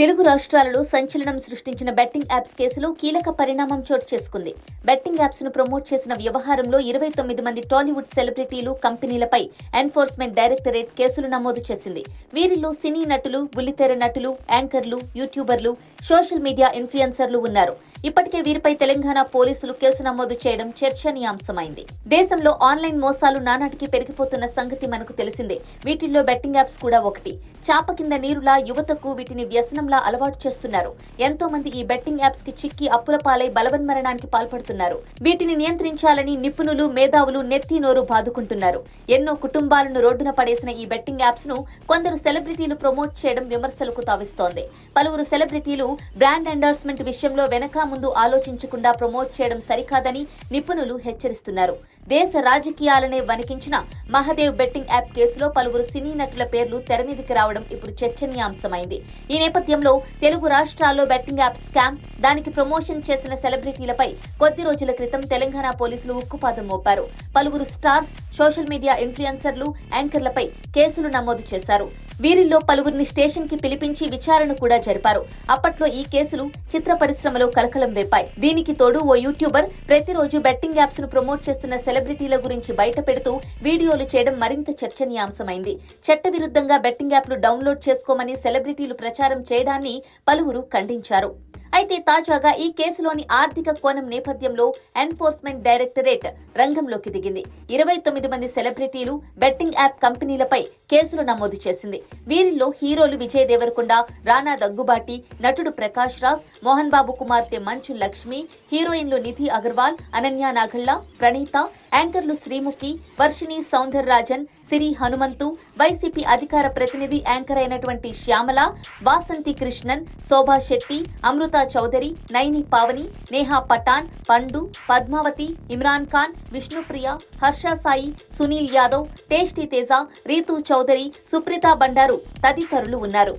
తెలుగు రాష్ట్రాలలో సంచలనం సృష్టించిన బెట్టింగ్ యాప్స్ కేసులో కీలక పరిణామం చోటు చేసుకుంది. బెట్టింగ్ యాప్స్ను ప్రమోట్ చేసిన వ్యవహారంలో ఇరవై తొమ్మిది మంది టాలీవుడ్ సెలబ్రిటీలు కంపెనీలపై ఎన్ఫోర్స్మెంట్ డైరెక్టరేట్ కేసులు నమోదు చేసింది. వీరిలో సినీ నటులు బుల్లితెర నటులు యాంకర్లు యూట్యూబర్లు సోషల్ మీడియా ఇన్ఫ్లుయెన్సర్లు ఉన్నారు. ఇప్పటికే వీరిపై తెలంగాణ పోలీసులు కేసు నమోదు చేయడం చర్చనీయాంశమైంది. దేశంలో ఆన్లైన్ మోసాలు నానాటికి పెరిగిపోతున్న సంగతి మనకు తెలిసిందే. వీటిల్లో బెట్టింగ్ యాప్స్ కూడా ఒకటి. చాప కింద నీరులా యువతకు వీటిని వ్యసనం వ్యసనంలా అలవాటు చేస్తున్నారు. ఎంతో మంది ఈ బెట్టింగ్ యాప్స్కి చిక్కి అప్పుల పాలై బలవన్మరణానికి పాల్పడుతున్నారు. వీటిని నియంత్రించాలని నిపుణులు మేధావులు నెత్తి నోరు బాదుకుంటున్నారు. ఎన్నో కుటుంబాలను రోడ్డున పడేసిన ఈ బెట్టింగ్ యాప్స్ను కొందరు సెలబ్రిటీలు ప్రమోట్ చేయడం విమర్శలకు తావిస్తోంది. పలువురు సెలబ్రిటీలు బ్రాండ్ ఎండార్స్మెంట్ విషయంలో వెనక ముందు ఆలోచించకుండా ప్రమోట్ చేయడం సరికాదని నిపుణులు హెచ్చరిస్తున్నారు. దేశ రాజకీయాలనే వణికించిన మహదేవ్ బెట్టింగ్ యాప్ కేసులో పలువురు సినీ నటుల పేర్లు తెరమీదికి రావడం ఇప్పుడు చర్చనీయాంశమైంది. ఈ నేపథ్యంలో తెలుగు రాష్ట్రాల్లో బెట్టింగ్ యాప్ స్కామ్ దానికి ప్రమోషన్ చేసిన సెలబ్రిటీలపై కొద్ది రోజుల క్రితం తెలంగాణ పోలీసులు ఉక్కుపాదం మోపారు. పలువురు స్టార్స్ సోషల్ మీడియా ఇన్ఫ్లుయెన్సర్లు యాంకర్లపై కేసులు నమోదు చేశారు. వీరిల్లో పలువురిని స్టేషన్కి పిలిపించి విచారణ కూడా జరిపారు. అప్పట్లో ఈ కేసులు చిత్ర పరిశ్రమలో కలకలం రేపాయి. దీనికి తోడు ఓ యూట్యూబర్ ప్రతిరోజు బెట్టింగ్ యాప్స్ను ప్రమోట్ చేస్తున్న సెలబ్రిటీల గురించి బయట పెడుతూ వీడియోలు చేయడం మరింత చర్చనీయాంశమైంది. చట్టవిరుద్ధంగా బెట్టింగ్ యాప్లు డౌన్లోడ్ చేసుకోమని సెలబ్రిటీలు ప్రచారం చేయడాన్ని పలువురు ఖండించారు. అయితే తాజాగా ఈ కేసులోని ఆర్థిక కోణం నేపథ్యంలో ఎన్ఫోర్స్మెంట్ డైరెక్టరేట్ రంగంలోకి దిగింది. ఇరవై తొమ్మిది మంది సెలబ్రిటీలు బెట్టింగ్ యాప్ కంపెనీలపై కేసులు నమోదు చేసింది. వీరిలో హీరోలు విజయ్ దేవరకొండ రానా దగ్గుబాటి నటుడు ప్రకాష్ రాజ్ మోహన్ బాబు కుమార్తె మంచు లక్ష్మి హీరోయిన్లు నిధి అగర్వాల్ అనన్య నాగళ్ళ ప్రణీత యాంకర్లు శ్రీముఖి వర్షిణి సౌందర్ రాజన్ సిరి హనుమంతు వైసీపీ అధికార ప్రతినిధి యాంకర్ అయినటువంటి శ్యామల వాసంతి కృష్ణన్ శోభా శెట్టి అమృత చౌదరి నైని పావని నేహా పఠాన్ పండు పద్మావతి ఇమ్రాన్ ఖాన్ విష్ణుప్రియ హర్ష సాయి సునీల్ యాదవ్ టేస్టీ తేజ రీతూ చౌదరి సుప్రీత బండారు తదితరులు ఉన్నారు.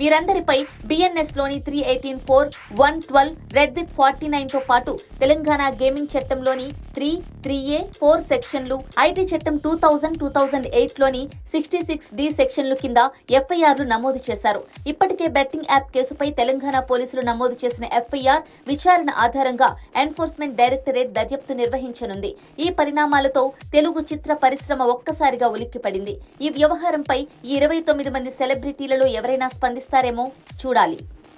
వీరందరిపై బిఎన్ఎస్లోని three eighteen four one twelve read with forty నైన్తో పాటు తెలంగాణ గేమింగ్ చట్టంలోని త్రీ త్రీ ఏ ఫోర్ సెక్షన్లు ఐటీ చట్టం టూ థౌజండ్ టూ థౌజండ్ ఎయిట్లోని సిక్స్టీ సిక్స్ డి సెక్షన్లు కింద ఎఫ్ఐఆర్లు నమోదు చేశారు. ఇప్పటికే బెట్టింగ్ యాప్ కేసుపై తెలంగాణ పోలీసులు నమోదు చేసిన ఎఫ్ఐఆర్ విచారణ ఆధారంగా ఎన్ఫోర్స్మెంట్ డైరెక్టరేట్ దర్యాప్తు నిర్వహించనుంది. ఈ పరిణామాలతో తెలుగు చిత్ర పరిశ్రమ ఒక్కసారిగా ఉలిక్కిపడింది. ఈ వ్యవహారంపై ఈ ఇరవై తొమ్మిది మంది సెలబ్రిటీలలో ఎవరైనా స్పందిస్తారేమో చూడాలి